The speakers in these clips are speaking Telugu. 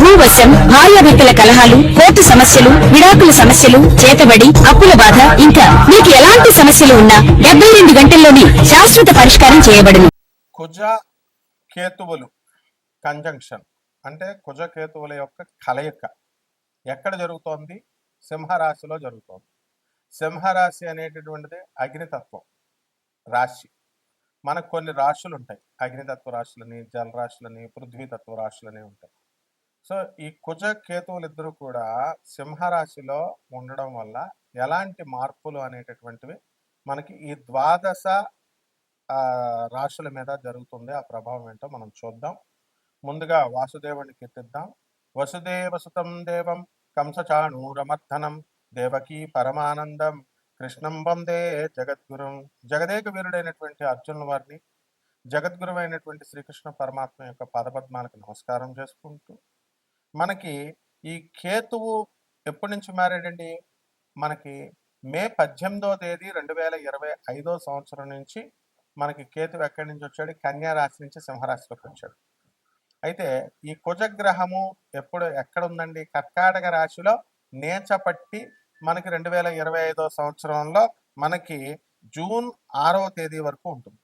భూవశం భార్యాభర్తల కలహాలు కోర్టు సమస్యలు విడాకుల సమస్యలు చేతబడి అప్పుల బాధ ఇంకా మీకు ఎలాంటి సమస్యలు ఉన్నా డెబ్బై రెండు గంటల్లోనే శాశ్వత పరిష్కారం చేయబడును. కుజ కేతువులు కంజంక్షన్ అంటే కుజ కేతువుల యొక్క కలయిక. ఎక్కడ జరుగుతోంది? సింహరాశిలో జరుగుతోంది. సింహరాశి అనేటటువంటిది అగ్నితత్వం రాశి. మనకు కొన్ని రాశులు ఉంటాయి అగ్నితత్వ రాశులని జలరాశులని పృథ్వీతత్వ రాశులని ఉంటాయి. సో ఈ కుజ కేతువులు ఇద్దరు కూడా సింహరాశిలో ఉండడం వల్ల ఎలాంటి మార్పులు అనేటటువంటివి మనకి ఈ ద్వాదశ రాశుల మీద జరుగుతుంది. ఆ ప్రభావం ఏంటో మనం చూద్దాం. ముందుగా వాసుదేవుని కీర్తిద్దాం. వసుదేవ సుతం దేవం కంసచాణూరమర్ధనం దేవకీ పరమానందం కృష్ణం వందే జగద్గురుం. జగదేక వీరుడైనటువంటి అర్జునుల వారిని జగద్గురువైనటువంటి శ్రీకృష్ణ పరమాత్మ యొక్క పదపద్మాలకు నమస్కారం చేసుకుంటూ మనకి ఈ కేతువు ఎప్పటి నుంచి మారాడండి? మనకి మే పద్దెనిమిదో తేదీ రెండు వేల ఇరవై ఐదో సంవత్సరం నుంచి మనకి కేతువు ఎక్కడి నుంచి వచ్చాడు? కన్యా రాశి నుంచి సింహరాశిలోకి వచ్చాడు. అయితే ఈ కుజగ్రహము ఎప్పుడు ఎక్కడ ఉందండి? కర్కాటక రాశిలో నేచపట్టి మనకి రెండు వేల ఇరవై ఐదో సంవత్సరంలో మనకి జూన్ ఆరవ తేదీ వరకు ఉంటుంది.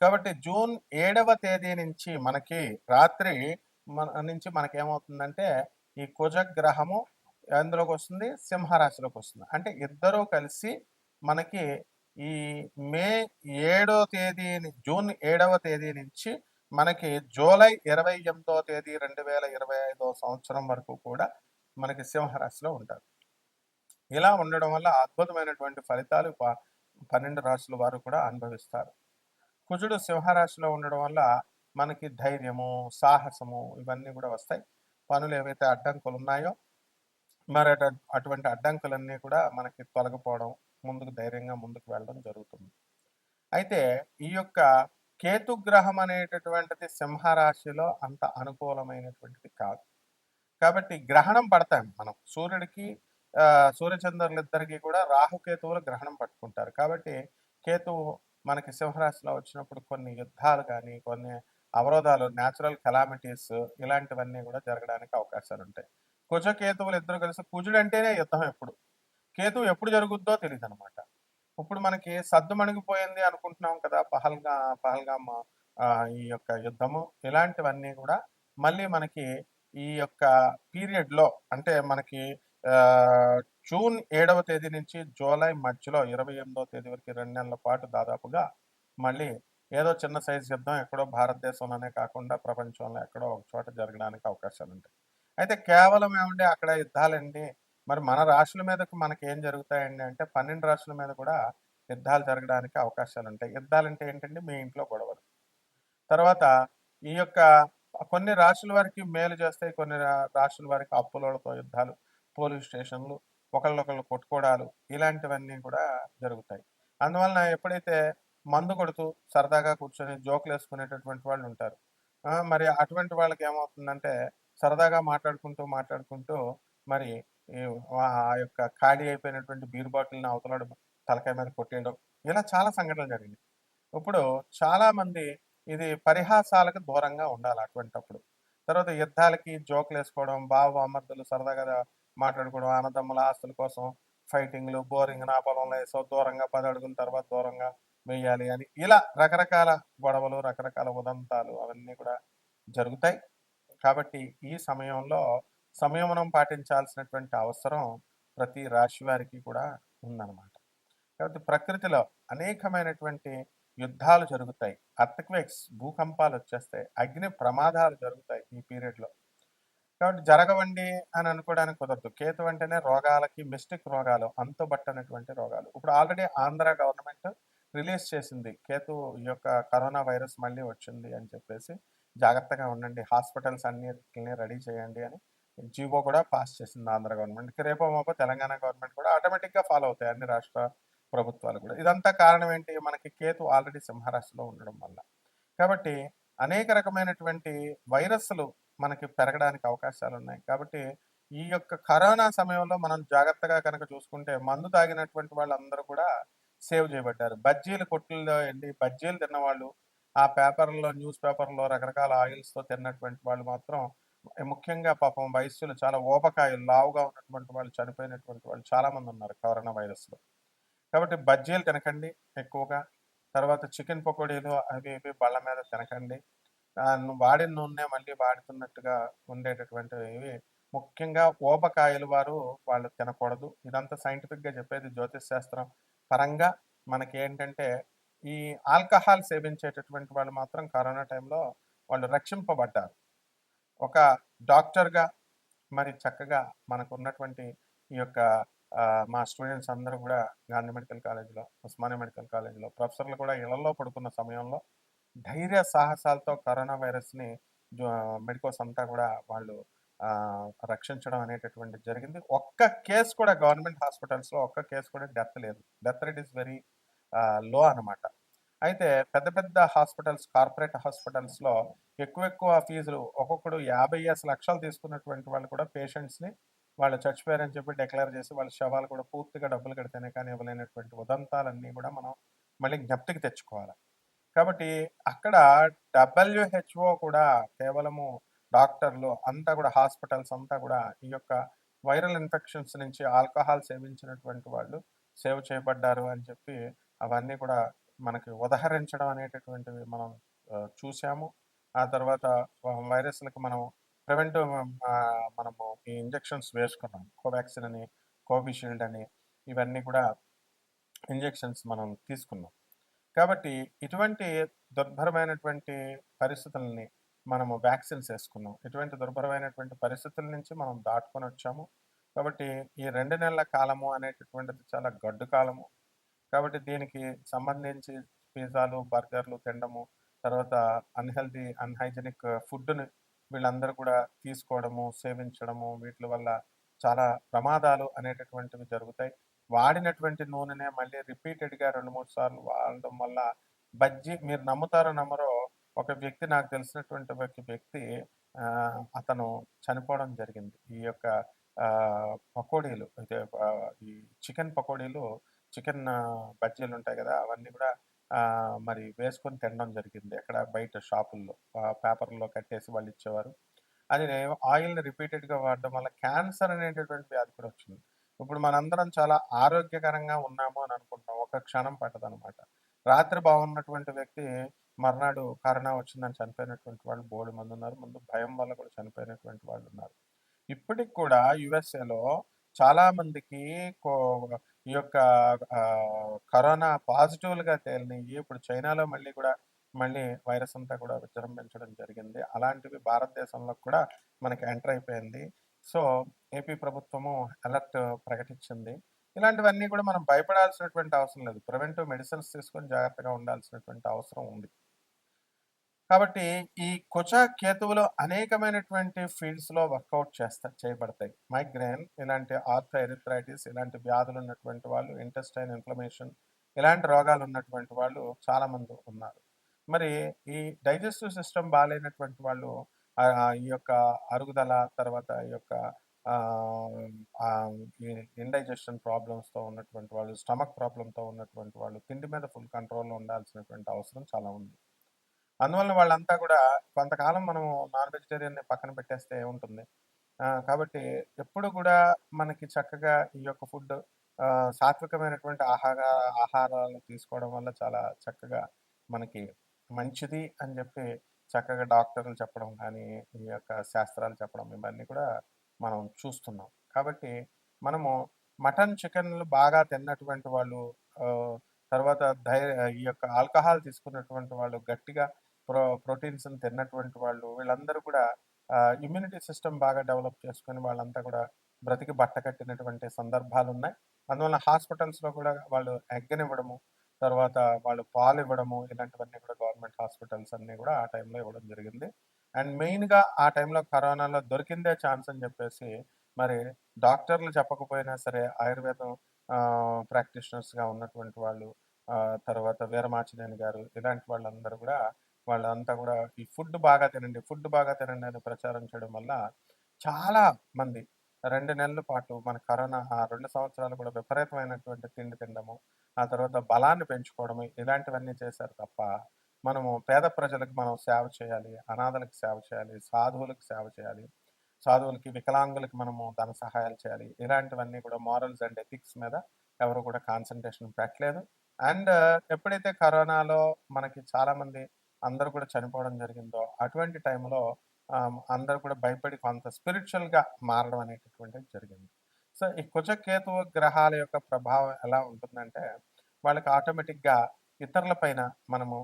కాబట్టి జూన్ ఏడవ తేదీ నుంచి మనకి రాత్రి మన నుంచి మనకి ఏమవుతుందంటే ఈ కుజగ్రహము ఎందులోకి వస్తుంది సింహరాశిలోకి వస్తుంది అంటే ఇద్దరూ కలిసి మనకి ఈ మే ఏడో తేదీని జూన్ ఏడవ తేదీ నుంచి మనకి జూలై ఇరవై ఎనిమిదో తేదీ రెండు వేల ఇరవై ఐదో సంవత్సరం వరకు కూడా మనకి సింహరాశిలో ఉంటారు. ఇలా ఉండడం వల్ల అద్భుతమైనటువంటి ఫలితాలు ప- పన్నెండు రాశుల వారు కూడా అనుభవిస్తారు. కుజుడు సింహరాశిలో ఉండడం వల్ల మనకి ధైర్యము సాహసము ఇవన్నీ కూడా వస్తాయి. పనులు ఏవైతే అడ్డంకులు ఉన్నాయో మరి అటువంటి అడ్డంకులన్నీ కూడా మనకి తొలగిపోవడం ముందుకు ధైర్యంగా ముందుకు వెళ్ళడం జరుగుతుంది. అయితే ఈ యొక్క కేతుగ్రహం అనేటటువంటిది సింహరాశిలో అంత అనుకూలమైనటువంటిది కాదు. కాబట్టి గ్రహణం పడతాం మనం. సూర్యుడికి సూర్యచంద్రులిద్దరికీ కూడా రాహుకేతువులు గ్రహణం పట్టుకుంటారు. కాబట్టి కేతువు మనకి సింహరాశిలో వచ్చినప్పుడు కొన్ని యుద్ధాలు కానీ కొన్ని అవరోధాలు న్యాచురల్ కెలామిటీస్ ఇలాంటివన్నీ కూడా జరగడానికి అవకాశాలు ఉంటాయి. కుజ కేతువులు ఇద్దరు కలిసి కుజుడు అంటేనే యుద్ధం ఎప్పుడు? కేతువు ఎప్పుడు జరుగుద్దో తెలియదు అనమాట ఇప్పుడు మనకి సద్దు మణిగిపోయింది అనుకుంటున్నాం కదా పహల్గా పహల్గామ ఈ యొక్క యుద్ధము ఇలాంటివన్నీ కూడా మళ్ళీ మనకి ఈ యొక్క పీరియడ్లో అంటే మనకి జూన్ ఏడవ తేదీ నుంచి జూలై మధ్యలో ఇరవై ఎనిమిదవ తేదీ వరకు రెండు నెలల పాటు దాదాపుగా మళ్ళీ ఏదో చిన్న సైజు యుద్ధం ఎక్కడో భారతదేశంలోనే కాకుండా ప్రపంచంలో ఎక్కడో ఒక చోట జరగడానికి అవకాశాలు ఉంటాయి. అయితే కేవలం ఏమంటే అక్కడ యుద్ధాలండి. మరి మన రాష్ట్రాల మీదకు మనకి ఏం జరుగుతాయండి అంటే పన్నెండు రాష్ట్రాల మీద కూడా యుద్ధాలు జరగడానికి అవకాశాలు ఉంటాయి. యుద్ధాలంటే ఏంటంటే మీ ఇంట్లో గొడవలు. తర్వాత ఈ యొక్క కొన్ని రాష్ట్రాల వారికి మేలు చేస్తాయి. కొన్ని రా- రాష్ట్రాల వారికి అప్పులతో యుద్ధాలు పోలీస్ స్టేషన్లు ఒకళ్ళొకళ్ళు కొట్టుకోవడాలు ఇలాంటివన్నీ కూడా జరుగుతాయి. అందువలన ఎప్పుడైతే మందు కొడుతూ సరదాగా కూర్చొని జోకులు వేసుకునేటటువంటి వాళ్ళు ఉంటారు. మరి అటువంటి వాళ్ళకి ఏమవుతుందంటే సరదాగా మాట్లాడుకుంటూ మాట్లాడుకుంటూ మరి ఈ ఆ యొక్క ఖాళీ అయిపోయినటువంటి బీర్ బాటిల్ని అవతల తలకాయ మీద కొట్టేయడం ఇలా చాలా సంఘటనలు జరిగినాయి. ఇప్పుడు చాలా మంది ఇది పరిహాసాలకు దూరంగా ఉండాలి అటువంటప్పుడు. తర్వాత యుద్ధాలకి జోకులు వేసుకోవడం బావ అమర్థలు సరదాగా మాట్లాడుకోవడం అన్నదమ్ముల ఆస్తుల కోసం ఫైటింగ్లు బోరింగ్ నా పొలంలో వేసో దూరంగా పది అడుగుల తర్వాత దూరంగా వేయాలి అని. ఇలా రకరకాల గొడవలు రకరకాల ఉదంతాలు అవన్నీ కూడా జరుగుతాయి. కాబట్టి ఈ సమయంలో సంయమనం పాటించాల్సినటువంటి అవసరం ప్రతి రాశి వారికి కూడా ఉందన్నమాట. కాబట్టి ప్రకృతిలో అనేకమైనటువంటి యుద్ధాలు జరుగుతాయి. అర్థక్వేక్స్ భూకంపాలు వచ్చేస్తాయి అగ్ని ప్రమాదాలు జరుగుతాయి ఈ పీరియడ్లో. కాబట్టి జరగవండి అని అనుకోవడానికి కుదరదు. కేతు అంటేనే రోగాలకి మిస్టిక్ రోగాలు అంతుబట్టనటువంటి రోగాలు. ఇప్పుడు ఆల్రెడీ ఆంధ్ర గవర్నమెంట్ రిలీజ్ చేసింది. కేతు ఈ యొక్క కరోనా వైరస్ మళ్ళీ వచ్చింది అని చెప్పేసి జాగ్రత్తగా ఉండండి. హాస్పిటల్స్ అన్నిటిని రెడీ చేయండి అని జీవో కూడా పాస్ చేసింది ఆంధ్ర గవర్నమెంట్ రేపో మాపో తెలంగాణ గవర్నమెంట్ కూడా ఆటోమేటిక్గా ఫాలో అవుతాయి అన్ని రాష్ట్ర ప్రభుత్వాలు కూడా. ఇదంతా కారణం ఏంటి? మనకి కేతు ఆల్రెడీ సింహరాశిలో ఉండడం వల్ల. కాబట్టి అనేక రకమైనటువంటి వైరస్లు మనకి పెరగడానికి అవకాశాలు ఉన్నాయి. కాబట్టి ఈ యొక్క కరోనా సమయంలో మనం జాగ్రత్తగా కనుక చూసుకుంటే మందు తాగినటువంటి వాళ్ళందరూ కూడా సేవ్ చేయబడ్డారు. బజ్జీలు కొట్టుల్లో వెళ్ళి బజ్జీలు తిన్నవాళ్ళు ఆ పేపర్లో న్యూస్ పేపర్లో రకరకాల ఆయిల్స్తో తిన్నటువంటి వాళ్ళు మాత్రం ముఖ్యంగా పాపం వయస్సులు చాలా ఓపకాయలు లావుగా ఉన్నటువంటి వాళ్ళు చనిపోయినటువంటి వాళ్ళు చాలామంది ఉన్నారు కరోనా వైరస్లో. కాబట్టి బజ్జీలు తినకండి ఎక్కువగా. తర్వాత చికెన్ పకోడీలు అవి ఇవి బళ్ళ మీద తినకండి. వాడిన నూనె మళ్ళీ వాడుతున్నట్టుగా ఉండేటటువంటివి ముఖ్యంగా ఓపకాయలు వారు వాళ్ళు తినకూడదు. ఇదంతా సైంటిఫిక్గా చెప్పేది జ్యోతిష్ శాస్త్రం. పరంగా మనకి ఏంటంటే ఈ ఆల్కహాల్ సేవించేటటువంటి వాళ్ళు మాత్రం కరోనా టైంలో వాళ్ళు రక్షింపబడ్డారు. ఒక డాక్టర్గా మరి చక్కగా మనకు ఉన్నటువంటి ఈ యొక్క మా స్టూడెంట్స్ అందరూ కూడా గాంధీ మెడికల్ కాలేజీలో ఉస్మానియా మెడికల్ కాలేజీలో ప్రొఫెసర్లు కూడా ఇళ్ళలో పడుకున్న సమయంలో ధైర్య సాహసాలతో కరోనా వైరస్ని మెడికోస్ అంతా కూడా వాళ్ళు రక్షించడం అనేటటువంటిది జరిగింది. ఒక్క కేసు కూడా గవర్నమెంట్ హాస్పిటల్స్లో ఒక్క కేసు కూడా డెత్ లేదు. Death rate is very low అన్నమాట. అయితే పెద్ద పెద్ద హాస్పిటల్స్ కార్పొరేట్ హాస్పిటల్స్లో ఎక్కువ ఎక్కువ ఫీజులు ఒక్కొక్కడు యాభై ఎస్ లక్షలు తీసుకున్నటువంటి వాళ్ళు కూడా పేషెంట్స్ని వాళ్ళు చచ్చిపోయారని చెప్పి డిక్లేర్ చేసి వాళ్ళ శవాలు కూడా పూర్తిగా డబ్బులు కడితేనే కానీ ఇవ్వలేనటువంటి ఉదంతాలన్నీ కూడా మనం మళ్ళీ జ్ఞప్తికి తెచ్చుకోవాలి. కాబట్టి అక్కడ డబ్ల్యూహెచ్ఓ కూడా కేవలము డాక్టర్లు అంతా కూడా హాస్పిటల్స్ అంతా కూడా ఈ యొక్క వైరల్ ఇన్ఫెక్షన్స్ నుంచి ఆల్కహాల్ సేవించినటువంటి వాళ్ళు సేవ్ చేయబడ్డారు అని చెప్పి అవన్నీ కూడా మనకి ఉదహరించడం అనేటటువంటివి మనం చూసాము ఆ తర్వాత వైరస్లకు మనం ప్రివెంటివ్ మనము ఈ ఇంజెక్షన్స్ వేసుకున్నాం. కోవాక్సిన్ అని కోవిషీల్డ్ అని ఇవన్నీ కూడా ఇంజెక్షన్స్ మనం తీసుకున్నాం. కాబట్టి ఇటువంటి దుర్భరమైనటువంటి పరిస్థితుల్ని మనము వ్యాక్సిన్స్ వేసుకున్నాం ఇటువంటి దుర్భరమైనటువంటి పరిస్థితుల నుంచి మనం దాటుకొని వచ్చాము. కాబట్టి ఈ రెండు నెలల కాలము అనేటటువంటిది చాలా గడ్డు కాలము. కాబట్టి దీనికి సంబంధించి పిజ్జాలు బర్గర్లు తినడము తర్వాత అన్హెల్దీ అన్హైజెనిక్ ఫుడ్ని వీళ్ళందరూ కూడా తీసుకోవడము సేవించడము వీటి వల్ల చాలా ప్రమాదాలు అనేటటువంటివి జరుగుతాయి. వాడినటువంటి నూనెనే మళ్ళీ రిపీటెడ్గా రెండు మూడు సార్లు వాడడం వల్ల బజ్జీ మీరు నమ్ముతారో నమ్మరో ఒక వ్యక్తి నాకు తెలిసినటువంటి ఒక వ్యక్తి అతను చనిపోవడం జరిగింది. ఈ యొక్క పకోడీలు అయితే ఈ చికెన్ పకోడీలు చికెన్ బజ్జీలు ఉంటాయి కదా అవన్నీ కూడా మరి వేసుకొని తినడం జరిగింది ఎక్కడ బయట షాపుల్లో. పేపర్లో కట్టేసి వాళ్ళు ఇచ్చేవారు. అది ఆయిల్ని రిపీటెడ్గా వాడడం వల్ల క్యాన్సర్ అనేటటువంటి వ్యాధి కూడా వచ్చింది. ఇప్పుడు మనందరం చాలా ఆరోగ్యకరంగా ఉన్నాము అని అనుకుంటాం ఒక క్షణం పట్టదనమాట. రాత్రి బాగున్నటువంటి వ్యక్తి మర్నాడు కరోనా వచ్చిందని చనిపోయినటువంటి వాళ్ళు బోర్డు మంది ఉన్నారు. ముందు భయం వల్ల కూడా చనిపోయినటువంటి వాళ్ళు ఉన్నారు. ఇప్పటికి కూడా యుఎస్ఏలో చాలా మందికి కో- ఈ యొక్క కరోనా పాజిటివ్లుగా తేలినాయి. ఇప్పుడు చైనాలో మళ్ళీ కూడా మళ్ళీ వైరస్ అంతా కూడా విజృంభించడం జరిగింది. అలాంటివి భారతదేశంలో కూడా మనకి ఎంటర్ అయిపోయింది. సో ఏపీ ప్రభుత్వము అలర్ట్ ప్రకటించింది. ఇలాంటివన్నీ కూడా మనం భయపడాల్సినటువంటి అవసరం లేదు. ప్రివెంటివ్ మెడిసిన్స్ తీసుకొని జాగ్రత్తగా ఉండాల్సినటువంటి అవసరం ఉంది. కాబట్టి ఈ కుచ కేతువులో అనేకమైనటువంటి ఫీల్డ్స్లో వర్కౌట్ చేస్తా చేయబడతాయి. మైగ్రేన్ ఇలాంటి ఆర్థరైటిస్ ఇలాంటి వ్యాధులు ఉన్నటువంటి వాళ్ళు ఇంటెస్టైన్ ఇన్ఫ్లమేషన్ ఇలాంటి రోగాలు ఉన్నటువంటి వాళ్ళు చాలామంది ఉన్నారు. మరి ఈ డైజెస్టివ్ సిస్టమ్ బాగాలేనటువంటి వాళ్ళు ఈ యొక్క అరుగుదల తర్వాత ఈ యొక్క ఇండైజెషన్ ప్రాబ్లమ్స్తో ఉన్నటువంటి వాళ్ళు స్టమక్ ప్రాబ్లంతో ఉన్నటువంటి వాళ్ళు తిండి మీద ఫుల్ కంట్రోల్లో ఉండాల్సినటువంటి అవసరం చాలా ఉంది. అందువల్ల వాళ్ళంతా కూడా కొంతకాలం మనం నాన్ వెజిటేరియన్ని పక్కన పెట్టేస్తే ఉంటుంది. కాబట్టి ఎప్పుడు కూడా మనకి చక్కగా ఈ యొక్క ఫుడ్ సాత్వికమైనటువంటి ఆహార ఆహారాలు తీసుకోవడం వల్ల చాలా చక్కగా మనకి మంచిది అని చెప్పి చక్కగా డాక్టర్లు చెప్పడం కానీ ఈ యొక్క శాస్త్రాలు చెప్పడం ఇవన్నీ కూడా మనం చూస్తున్నాం. కాబట్టి మనము మటన్ చికెన్లు బాగా తిన్నటువంటి వాళ్ళు తర్వాత ధైర్య ఈ యొక్క ఆల్కహాల్ తీసుకున్నటువంటి వాళ్ళు గట్టిగా ప్రో ప్రోటీన్స్ తిన్నటువంటి వాళ్ళు వీళ్ళందరూ కూడా ఇమ్యూనిటీ సిస్టమ్ బాగా డెవలప్ చేసుకుని వాళ్ళంతా కూడా బ్రతికి బట్ట కట్టినటువంటి సందర్భాలు ఉన్నాయి అందువల్ల హాస్పిటల్స్లో కూడా వాళ్ళు ఎగ్గనివ్వడము తర్వాత వాళ్ళు పాలు ఇవ్వడము ఇలాంటివన్నీ కూడా గవర్నమెంట్ హాస్పిటల్స్ అన్నీ కూడా ఆ టైంలో ఇవ్వడం జరిగింది. అండ్ మెయిన్గా ఆ టైంలో కరోనాలో దొరికిందే ఛాన్స్ అని చెప్పేసి మరి డాక్టర్లు చెప్పకపోయినా సరే ఆయుర్వేదం ప్రాక్టీషనర్స్గా ఉన్నటువంటి వాళ్ళు తర్వాత వీరమాచినేని గారు ఇలాంటి వాళ్ళందరూ కూడా వాళ్ళంతా కూడా ఈ ఫుడ్ బాగా తినండి ఫుడ్ బాగా తినండి అని ప్రచారం చేయడం వల్ల చాలా మంది రెండు నెలల పాటు మన కరోనా ఆ రెండు సంవత్సరాలు కూడా విపరీతమైనటువంటి తిండి తినడము ఆ తర్వాత బలాన్ని పెంచుకోవడము ఇలాంటివన్నీ చేశారు తప్ప మనము పేద ప్రజలకు మనం సేవ చేయాలి అనాథలకు సేవ చేయాలి సాధువులకు సేవ చేయాలి సాధువులకి వికలాంగులకి మనము ధన సహాయాలు చేయాలి ఇలాంటివన్నీ కూడా మారల్స్ అండ్ ఎథిక్స్ మీద ఎవరు కూడా కాన్సన్ట్రేషన్ పెట్టలేదు. అండ్ ఎప్పుడైతే కరోనాలో మనకి చాలామంది అందరూ కూడా చనిపోవడం జరిగిందో అటువంటి టైంలో అందరూ కూడా భయపడి కొంత స్పిరిచువల్గా మారడం అనేటటువంటిది జరిగింది. సో ఈ కుజకేతు గ్రహాల యొక్క ప్రభావం ఎలా ఉంటుందంటే వాళ్ళకి ఆటోమేటిక్గా ఇతరుల పైన మనము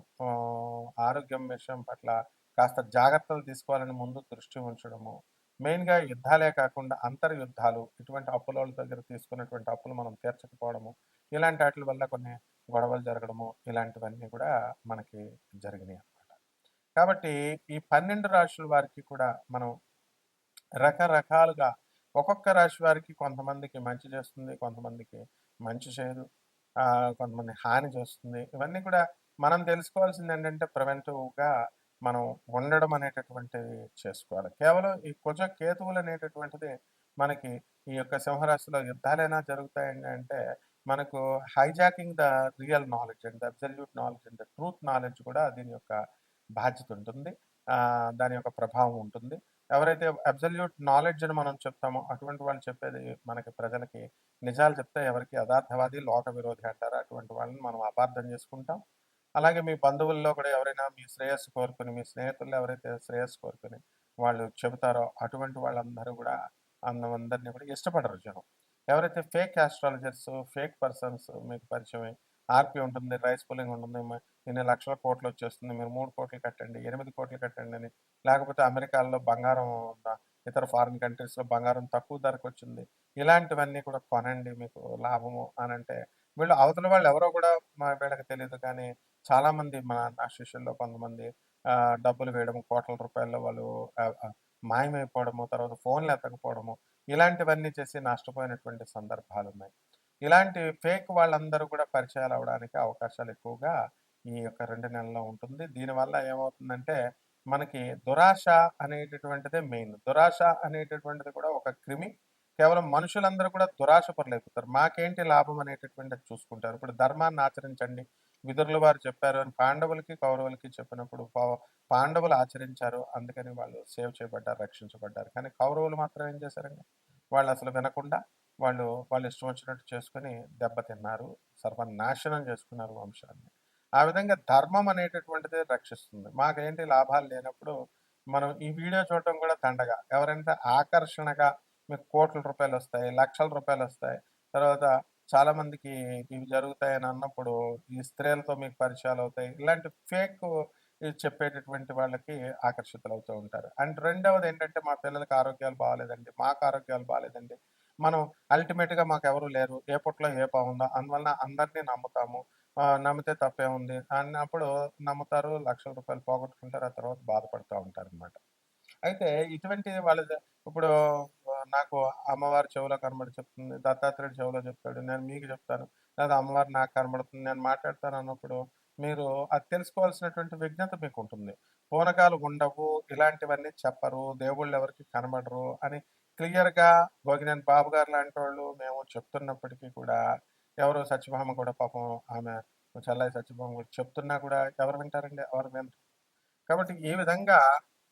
ఆరోగ్యం విషయం పట్ల కాస్త జాగ్రత్తలు తీసుకోవాలని ముందు దృష్టి ఉంచడము మెయిన్గా యుద్ధాలే కాకుండా అంతర్యుద్ధాలు ఇటువంటి అప్పుల వాళ్ళ దగ్గర తీసుకున్నటువంటి అప్పులు మనం తీర్చకపోవడము ఇలాంటి వాటి వల్ల కొన్ని గొడవలు జరగడము ఇలాంటివన్నీ కూడా మనకి జరిగినాయి అన్నమాట కాబట్టి ఈ పన్నెండు రాశుల వారికి కూడా మనం రకరకాలుగా ఒక్కొక్క రాశి వారికి కొంతమందికి మంచి చేస్తుంది కొంతమందికి మంచి చేయదు కొంతమంది హాని చేస్తుంది. ఇవన్నీ కూడా మనం తెలుసుకోవాల్సింది ఏంటంటే ప్రివెంటివ్గా మనం ఉండడం అనేటటువంటిది చేసుకోవాలి. కేవలం ఈ కుజ కేతువులు అనేటటువంటిది మనకి ఈ యొక్క సింహరాశిలో యుద్ధాలైనా జరుగుతాయండి అంటే మనకు hijacking the real knowledge and the absolute knowledge and the truth knowledge కూడా దీని యొక్క బాధ్యత ఉంటుంది. దాని యొక్క ప్రభావం ఉంటుంది. ఎవరైతే అబ్సల్యూట్ నాలెడ్జ్ అని మనం చెప్తామో అటువంటి వాళ్ళు చెప్పేది మనకి ప్రజలకి నిజాలు చెప్తే ఎవరికి యథార్థవాది లోక విరోధి అంటారు. అటువంటి వాళ్ళని మనం అపార్థం చేసుకుంటాం. అలాగే మీ బంధువుల్లో కూడా ఎవరైనా మీ శ్రేయస్సు కోరుకుని మీ స్నేహితుల్లో ఎవరైతే శ్రేయస్సు కోరుకుని వాళ్ళు చెబుతారో అటువంటి వాళ్ళందరూ కూడా అందరినీ కూడా ఇష్టపడరు జనం. ఎవరైతే ఫేక్ ఆస్ట్రాలజర్స్ ఫేక్ పర్సన్స్ మీకు పరిచయమే ఆర్పి ఉంటుంది రైస్ పుల్లింగ్ ఉంటుంది ఎన్ని ఇన్ని లక్షల కోట్లు వచ్చేస్తుంది మీరు మూడు కోట్లు కట్టండి ఎనిమిది కోట్లు కట్టండి అని. లేకపోతే అమెరికాలో బంగారం ఉందా ఇతర ఫారిన్ కంట్రీస్లో బంగారం తక్కువ ధరకు వచ్చింది. ఇలాంటివన్నీ కూడా కొనండి మీకు లాభము అని అంటే వీళ్ళు అవతల వాళ్ళు ఎవరో కూడా మా వీళ్ళకి తెలియదు కానీ చాలామంది మన నా శిష్యుల్లో కొంతమంది డబ్బులు వేయడం కోట్ల రూపాయల్లో వాళ్ళు మాయమైపోవడము తర్వాత ఫోన్లు ఎత్తకపోవడము ఇలాంటివన్నీ చేసి నష్టపోయినటువంటి సందర్భాలు ఉన్నాయి ఇలాంటి ఫేక్ వాళ్ళందరూ కూడా పరిచయాలు అవడానికి అవకాశాలు ఎక్కువగా ఈ యొక్క రెండు నెలల్లో ఉంటుంది. దీనివల్ల ఏమవుతుందంటే మనకి దురాశ అనేటటువంటిదే మెయిన్. దురాశ అనేటటువంటిది కూడా ఒక క్రిమి. కేవలం మనుషులందరూ కూడా దురాశ పరులైపోతారు మాకేంటి లాభం అనేటటువంటిది చూసుకుంటారు. ఇప్పుడు ధర్మాన్ని ఆచరించండి. విదురుల వారు చెప్పారు అని పాండవులకి కౌరవులకి చెప్పినప్పుడు పా- పాండవులు ఆచరించారు. అందుకని వాళ్ళు సేవ్ చేయబడ్డారు రక్షించబడ్డారు. కానీ కౌరవులు మాత్రం ఏం చేశారండి? వాళ్ళు అసలు వినకుండా వాళ్ళు వాళ్ళు ఇష్టం వచ్చినట్టు చేసుకుని దెబ్బతిన్నారు. సర్వనాశనం చేసుకున్నారు వంశాన్ని. ఆ విధంగా ధర్మం అనేటటువంటిది రక్షిస్తుంది. మాకేంటి లాభాలు లేనప్పుడు మనం ఈ వీడియో చూడటం కూడా దండగా. ఎవరంటే ఆకర్షణగా మీకు కోట్ల రూపాయలు వస్తాయి లక్షల రూపాయలు వస్తాయి. తర్వాత చాలా మందికి ఇవి జరుగుతాయని అన్నప్పుడు ఈ స్త్రీలతో మీకు పరిచయాలు అవుతాయి. ఇలాంటి ఫేక్ చెప్పేటటువంటి వాళ్ళకి ఆకర్షితులు అవుతూ ఉంటారు. అండ్ రెండవది ఏంటంటే మా పిల్లలకి ఆరోగ్యాలు బాగాలేదండి. మాకు ఆరోగ్యాలు బాగాలేదండి. మనం అల్టిమేట్గా మాకు ఎవరు లేరు. ఏ పొట్లో ఏ బాగుందో అందువలన అందరినీ నమ్ముతాము. నమ్మితే తప్పే ఉంది అన్నప్పుడు నమ్ముతారు లక్షల రూపాయలు పోగొట్టుకుంటారు ఆ తర్వాత బాధపడుతూ ఉంటారు అనమాట అయితే ఇటువంటి వాళ్ళ ఇప్పుడు నాకు అమ్మవారి చెవులో కనబడి చెప్తుంది దత్తాత్రేయుడు చెవిలో చెప్తాడు నేను మీకు చెప్తాను లేదా అమ్మవారు నాకు కనబడుతుంది నేను మాట్లాడతాను అన్నప్పుడు మీరు అది తెలుసుకోవాల్సినటువంటి విజ్ఞత మీకు ఉంటుంది పూనకాలు ఉండవు ఇలాంటివన్నీ చెప్పరు దేవుళ్ళు ఎవరికి కనబడరు అని క్లియర్గా భోగినేని బాబు గారు లాంటి వాళ్ళు మేము చెప్తున్నప్పటికీ కూడా ఎవరు సత్యభామ కూడా పాపం ఆమె చల్లాయి సత్యభామ కూడా చెప్తున్నా కూడా ఎవరు వింటారండి? ఎవరు వింటారు కాబట్టి ఈ విధంగా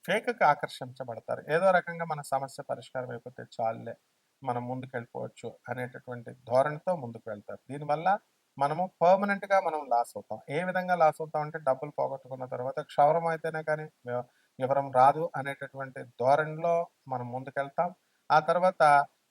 ఫేక్కి ఆకర్షించబడతారు. ఏదో రకంగా మన సమస్య పరిష్కారం అయిపోతే చాలులే మనం ముందుకెళ్ళిపోవచ్చు అనేటటువంటి ధోరణితో ముందుకు వెళ్తారు. దీనివల్ల మనము పర్మనెంట్గా మనం లాస్ అవుతాం. ఏ విధంగా లాస్ అవుతాం అంటే డబ్బులు పోగొట్టుకున్న తర్వాత క్షౌరం అయితేనే కానీ వివరం రాదు అనేటటువంటి ధోరణిలో మనం ముందుకెళ్తాం. ఆ తర్వాత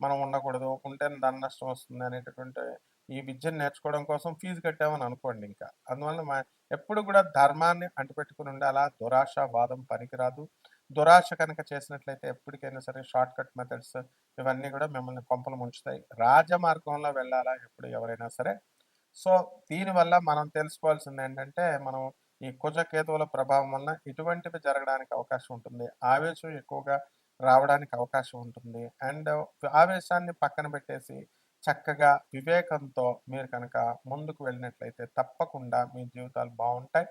మనం ఉండకూడదు ఉంటే దాని నష్టం వస్తుంది అనేటటువంటి ఈ విద్యను నేర్చుకోవడం కోసం ఫీజు కట్టామని అనుకోండి ఇంకా. అందువల్ల మా ఎప్పుడు కూడా ధర్మాన్ని అంటిపెట్టుకుని ఉండాలా. దురాశ వాదం పనికిరాదు. దురాశ కనుక చేసినట్లయితే ఎప్పటికైనా సరే షార్ట్ కట్ మెథడ్స్ ఇవన్నీ కూడా మిమ్మల్ని కొంపలు ముంచుతాయి. రాజమార్గంలో వెళ్ళాలా ఎప్పుడు ఎవరైనా సరే. సో దీనివల్ల మనం తెలుసుకోవాల్సింది ఏంటంటే మనం ఈ కుజకేతువుల ప్రభావం వలన ఇటువంటివి జరగడానికి అవకాశం ఉంటుంది. ఆవేశం ఎక్కువగా రావడానికి అవకాశం ఉంటుంది. అండ్ ఆవేశాన్ని పక్కన పెట్టేసి చక్కగా వివేకంతో మీరు కనుక ముందుకు వెళ్ళినట్లయితే తప్పకుండా మీ జీవితాలు బాగుంటాయి.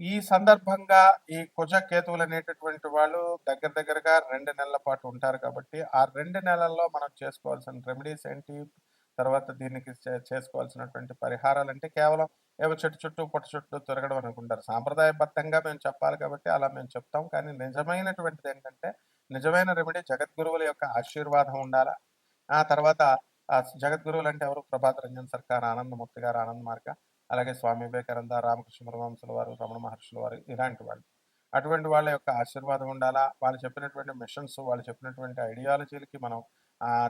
ఈ సందర్భంగా ఈ కుజ కేతువులు అనేటటువంటి వాళ్ళు దగ్గర దగ్గరగా రెండు నెలల పాటు ఉంటారు కాబట్టి ఆ రెండు నెలల్లో మనం చేసుకోవాల్సిన రెమెడీస్ ఏంటి? తర్వాత దీనికి చే- చేసుకోవాల్సినటువంటి పరిహారాలు అంటే కేవలం ఏవో చెట్టు చుట్టూ పొట్ట చుట్టూ తిరగడం అనుకుంటారు. సాంప్రదాయబద్ధంగా మేము చెప్పాలి కాబట్టి అలా మేము చెప్తాం. కానీ నిజమైనటువంటిది ఏంటంటే నిజమైన రెమెడీ జగద్గురువుల యొక్క ఆశీర్వాదం ఉండాలా? ఆ తర్వాత ఆ జగద్గురువులు అంటే ఎవరు? ప్రభాత్ రంజన్ సర్కార్ ఆనందమూర్తి గారు ఆనంద్ మార్గ అలాగే స్వామి వివేకానంద రామకృష్ణ పరమహంసుల వారు రమణ మహర్షుల వారు ఇలాంటి వాళ్ళు. అటువంటి వాళ్ళ యొక్క ఆశీర్వాదం ఉండాలా? వాళ్ళు చెప్పినటువంటి మిషన్స్ వాళ్ళు చెప్పినటువంటి ఐడియాలజీలకి మనం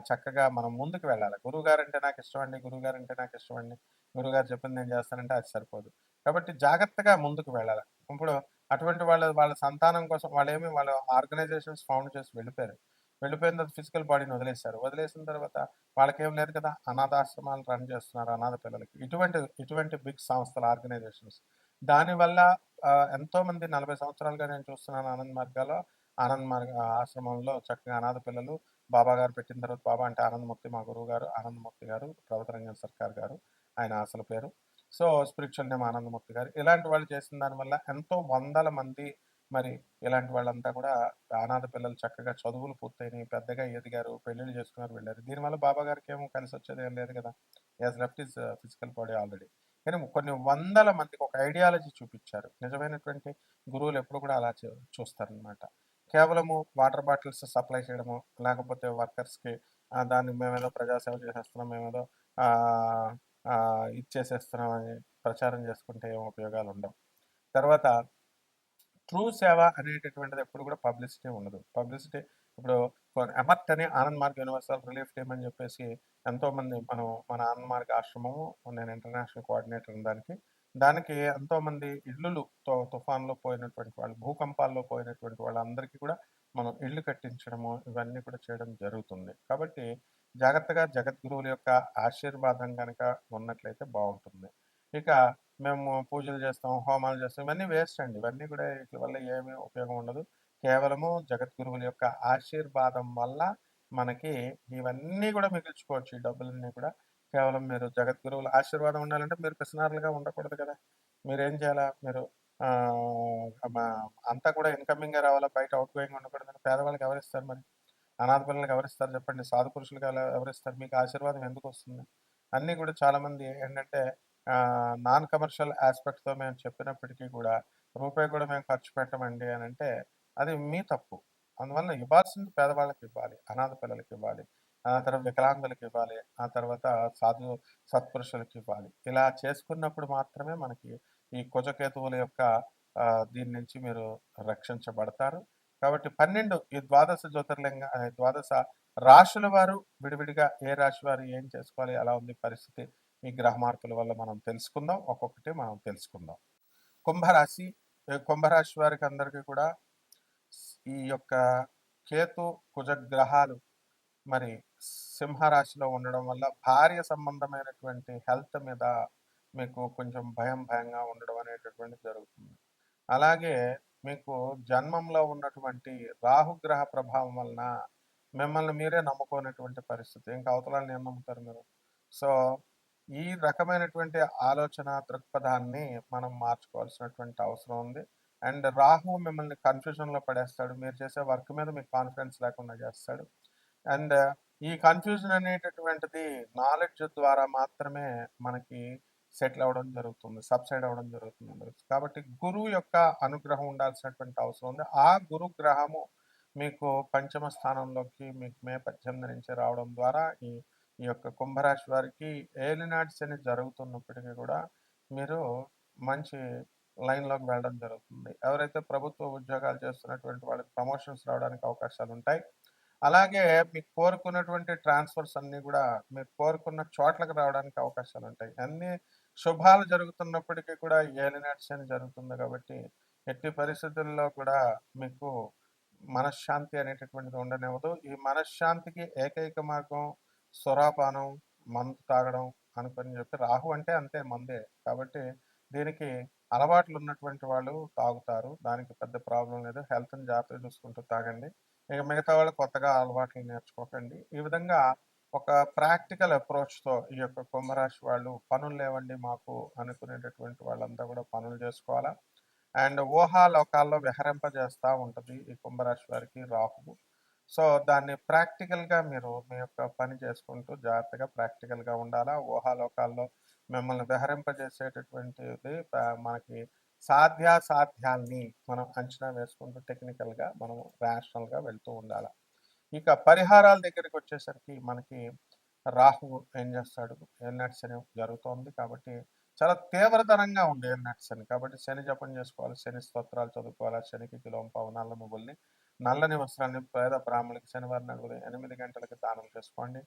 చక్కగా మనం ముందుకు వెళ్ళాలి? గురువు అంటే నాకు ఇష్టం అండి గురువుగారు అంటే నాకు ఇష్టం అండి గురువు గారు చెప్పింది నేను చేస్తానంటే అది సరిపోదు. కాబట్టి జాగ్రత్తగా ముందుకు వెళ్ళాలి? ఇప్పుడు అటువంటి వాళ్ళ వాళ్ళ సంతానం కోసం వాళ్ళు ఏమి వాళ్ళ ఆర్గనైజేషన్స్ ఫౌండ్ చేసి వెళ్ళిపోయారు. వెళ్ళిపోయిన తర్వాత ఫిజికల్ బాడీని వదిలేశారు. వదిలేసిన తర్వాత వాళ్ళకేం లేదు కదా? అనాథాశ్రమాలు రన్ చేస్తున్నారు అనాథ పిల్లలకి. ఇటువంటి ఇటువంటి బిగ్ సంస్థలు ఆర్గనైజేషన్స్. దానివల్ల ఎంతోమంది ఎంతో మంది నలభై సంవత్సరాలుగా నేను చూస్తున్నాను ఆనంద్ మార్గాలో. ఆనంద్ మార్గ ఆశ్రమంలో చక్కగా అనాథ పిల్లలు బాబా గారు పెట్టిన తర్వాత బాబా అంటే ఆనందమూర్తి మా గురువు గారు ఆనందమూర్తి గారు ప్రభుత్వ రంగం సర్కార్ గారు ఆయన అసలు పేరు. సో స్పిరిచువల్ నేమ్ ఆనందమూర్తి గారు. ఇలాంటి వాళ్ళు చేసిన దానివల్ల ఎంతో వందల మంది మరి ఇలాంటి వాళ్ళంతా కూడా అనాథ పిల్లలు చక్కగా చదువులు పూర్తయినాయి. పెద్దగా ఎదిగారు పెళ్ళిళ్ళు చేసుకున్నారు వెళ్ళారు. దీనివల్ల బాబా గారికి ఏమో కలిసి వచ్చేది ఏం లేదు కదా! As left is physical body already కానీ కొన్ని వందల మందికి ఒక ఐడియాలజీ చూపించారు. నిజమైనటువంటి గురువులు ఎప్పుడు కూడా అలా చూ- చూస్తారనమాట కేవలము వాటర్ బాటిల్స్ సప్లై చేయడము లేకపోతే వర్కర్స్కి దాన్ని మేమేదో ప్రజాసేవ చేసేస్తున్నాం మేమేదో ఇచ్చేసేస్తున్నామని ఇచ్చేసేస్తున్నాం అని ప్రచారం చేసుకుంటే ఏం ఉపయోగాలు ఉండవు. తర్వాత ట్రూ సేవ అనేటటువంటిది ఎప్పుడు కూడా పబ్లిసిటీ ఉండదు. పబ్లిసిటీ ఇప్పుడు ఎమర్ట్ అని Anand Marg universal relief team అని చెప్పేసి ఎంతోమంది మనం మన ఆనంద్ మార్గ్ ఆశ్రమము నేను ఇంటర్నేషనల్ కోఆర్డినేటర్ దానికి దానికి ఎంతోమంది ఇళ్ళు తుఫాన్లో పోయినటువంటి వాళ్ళు భూకంపాల్లో పోయినటువంటి వాళ్ళందరికీ కూడా మనం ఇళ్ళు కట్టించడము ఇవన్నీ కూడా చేయడం జరుగుతుంది. కాబట్టి జాగ్రత్తగా జగద్గురువుల యొక్క ఆశీర్వాదం కనుక ఉన్నట్లయితే బాగుంటుంది ఇక మేము పూజలు చేస్తాం హోమాలు చేస్తాం ఇవన్నీ వేస్ట్ అండి. ఇవన్నీ కూడా వీటి వల్ల ఏమీ ఉపయోగం ఉండదు. కేవలము జగద్గురువుల యొక్క ఆశీర్వాదం వల్ల మనకి ఇవన్నీ కూడా మిగిల్చుకోవచ్చు ఈ డబ్బులన్నీ కూడా. కేవలం మీరు జగద్గురువుల ఆశీర్వాదం ఉండాలంటే మీరు పిసినారులుగా ఉండకూడదు కదా. మీరేం చేయాలా? మీరు మా- అంతా కూడా ఇన్కమింగ్గా రావాలా? బయట అవుట్ గోయింగ్ ఉండకూడదు పేదవాళ్ళకి ఎవరిస్తారు మరి? అనాథ పిల్లలకు ఎవరిస్తారు చెప్పండి? సాధు పురుషులకు ఎవరిస్తారు? మీకు ఆశీర్వాదం ఎందుకు వస్తుంది? అన్నీ కూడా చాలామంది ఏంటంటే నాన్ కమర్షియల్ ఆస్పెక్ట్తో మేము చెప్పినప్పటికీ కూడా రూపాయి కూడా మేము ఖర్చు పెట్టమండి అని అంటే అది మీ తప్పు. అందువల్ల ఇవ్వాల్సింది పేదవాళ్ళకి ఇవ్వాలి అనాథ పిల్లలకి ఇవ్వాలి ఆ తర్వాత వికలాంగులకు ఇవ్వాలి ఆ తర్వాత సాధు సత్పురుషులకు ఇవ్వాలి. ఇలా చేసుకున్నప్పుడు మాత్రమే మనకి ఈ కుజకేతువుల యొక్క దీని నుంచి మీరు రక్షించబడతారు. కాబట్టి పన్నెండు ఈ ద్వాదశ జ్యోతిర్లింగ ద్వాదశ రాశుల వారు విడివిడిగా ఏ రాశి వారు ఏం చేసుకోవాలి ఎలా ఉంది పరిస్థితి. ఈ గ్రహ మార్పుల వల్ల మనం తెలుసుకుందాం. ఒక్కొక్కటి మనం తెలుసుకుందాం. కుంభరాశి ఈ కుంభరాశి వారికి అందరికీ కూడా ఈ యొక్క కేతు కుజ గ్రహాలు మరి సింహరాశిలో ఉండడం వల్ల భార్య సంబంధమైనటువంటి హెల్త్ మీద మీకు కొంచెం భయం భయంగా ఉండడం అనేటటువంటి జరుగుతుంది. అలాగే మీకు జన్మంలో ఉన్నటువంటి రాహుగ్రహ ప్రభావం వలన మిమ్మల్ని మీరే నమ్ముకోనటువంటి పరిస్థితి. ఇంకా అవతలని ఏం నమ్ముతారు మీరు? సో ఈ రకమైనటువంటి ఆలోచన దృక్పథాన్ని మనం మార్చుకోవాల్సినటువంటి అవసరం ఉంది. అండ్ రాహు మిమ్మల్ని కన్ఫ్యూజన్లో పడేస్తాడు. మీరు చేసే వర్క్ మీద మీకు కాన్ఫిడెన్స్ లేకుండా చేస్తాడు. అండ్ ఈ కన్ఫ్యూజన్ అనేటటువంటిది నాలెడ్జ్ ద్వారా మాత్రమే మనకి సెటిల్ అవ్వడం జరుగుతుంది సబ్సైడ్ అవ్వడం జరుగుతుంది కాబట్టి గురువు యొక్క అనుగ్రహం ఉండాల్సినటువంటి అవసరం ఉంది. ఆ గురు గ్రహము మీకు పంచమ స్థానంలోకి మీకు మే పద్దెనిమిది నుంచి రావడం ద్వారా ఈ ఈ యొక్క కుంభరాశి వారికి ఏలినాడ్స్ శని జరుగుతున్నప్పటికీ కూడా మీరు మంచి లైన్లోకి వెళ్ళడం జరుగుతుంది. ఎవరైతే ప్రభుత్వ ఉద్యోగాలు చేస్తున్నటువంటి వాళ్ళకి ప్రమోషన్స్ రావడానికి అవకాశాలు ఉంటాయి. అలాగే మీకు కోరుకున్నటువంటి ట్రాన్స్ఫర్స్ అన్నీ కూడా మీరు కోరుకున్న చోట్లకు రావడానికి అవకాశాలు ఉంటాయి. అన్ని శుభాలు జరుగుతున్నప్పటికీ కూడా ఏలినట్స్ అని జరుగుతుంది కాబట్టి ఎట్టి పరిస్థితుల్లో కూడా మీకు మనశ్శాంతి అనేటటువంటిది ఉండనివ్వదు. ఈ మనశ్శాంతికి ఏకైక మార్గం సురాపానం మందు తాగడం అనుకుని చెప్పి రాహు అంటే అంతే మందే. కాబట్టి దీనికి అలవాట్లు ఉన్నటువంటి వాళ్ళు తాగుతారు. దానికి పెద్ద ప్రాబ్లం లేదు. హెల్త్ని జాగ్రత్తగా చూసుకుంటూ తాగండి. ఇక మిగతా వాళ్ళు కొత్తగా అలవాట్లు నేర్చుకోకండి. ఈ విధంగా ఒక ప్రాక్టికల్ అప్రోచ్తో ఈ యొక్క కుంభరాశి వాళ్ళు పనులు లేవండి మాకు అనుకునేటటువంటి వాళ్ళంతా కూడా పనులు చేసుకోవాలా? అండ్ ఊహాలోకాల్లో విహరింపజేస్తూ ఉంటుంది ఈ కుంభరాశి వారికి రాహువు. సో దాన్ని ప్రాక్టికల్గా మీరు మీ యొక్క పని చేసుకుంటూ జాగ్రత్తగా ప్రాక్టికల్గా ఉండాలా? ఊహాలోకాల్లో మిమ్మల్ని విహరింపజేసేటటువంటిది మనకి సాధ్యాసాధ్యాల్ని మనం అంచనా వేసుకుంటూ టెక్నికల్గా మనం రేషనల్గా వెళ్తూ ఉండాలి? ఇక పరిహారాల దగ్గరికి వచ్చేసరికి మనకి రాహు ఏం చేస్తాడు? ఎన్నట్స్ అని జరుగుతోంది కాబట్టి చాలా తీవ్రతరంగా ఉంది ఎన్నట్స్ అని కాబట్టి శని జపం చేసుకోవాలి శని స్తోత్రాలు చదువుకోవాలి శనికి కిలోం పవనాల నువ్వుల్ని నల్లని వస్త్రాన్ని పేద బ్రాహ్మణులకి శనివారం నాడు ఎనిమిది గంటలకు దానం చేసుకోండి.